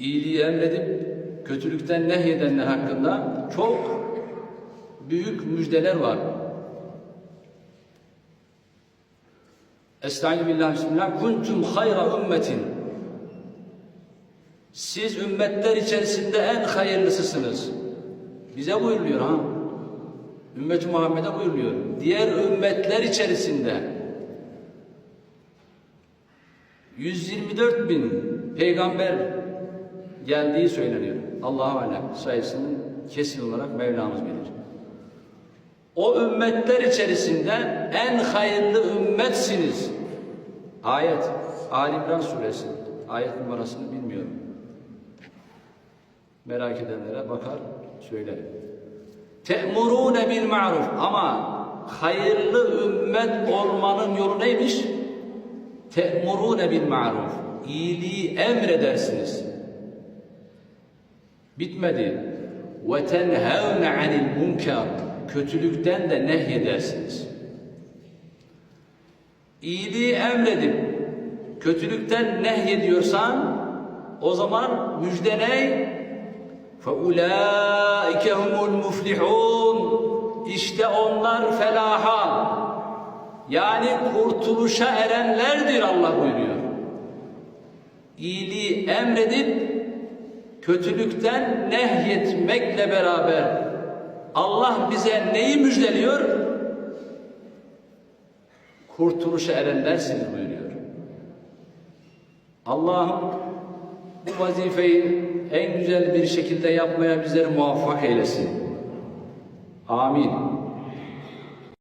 iyiliği emredip kötülükten nehyedenler hakkında çok büyük müjdeler var. Estaizu billah bismillah. Kuntum hayra ümmetin. Siz ümmetler içerisinde en hayırlısısınız. Bize buyuruluyor ha. Ümmet-i Muhammed'e buyuruluyor. Diğer ümmetler içerisinde 124 bin peygamber geldiği söyleniyor. Allahu alem sayısını kesin olarak Mevlamız bilir. O ümmetler içerisinde en hayırlı ümmetsiniz. Ayet Ali İmran suresi. Ayet numarasını bilmiyorum. Merak edenlere bakar söylerim. Te'murune bil ma'ruf ama hayırlı ümmet olmanın yolu neymiş? Te'murune bil ma'ruf. İyiliği emredersiniz. Bitmedi. Ve tenhevne anil munkar. Kötülükten de nehyedersiniz. İyiliği emredip kötülükten nehyediyorsan o zaman müjde ne? فَاُولَٰئِكَ هُمُ الْمُفْلِحُونَ İşte onlar felaha yani kurtuluşa erenlerdir Allah buyuruyor. İyiliği emredip kötülükten nehyetmekle beraber Allah bize neyi müjdeliyor? Kurtuluşa erenlersiniz buyuruyor. Allah'ım bu vazifeyi en güzel bir şekilde yapmaya bizleri muvaffak eylesin. Amin.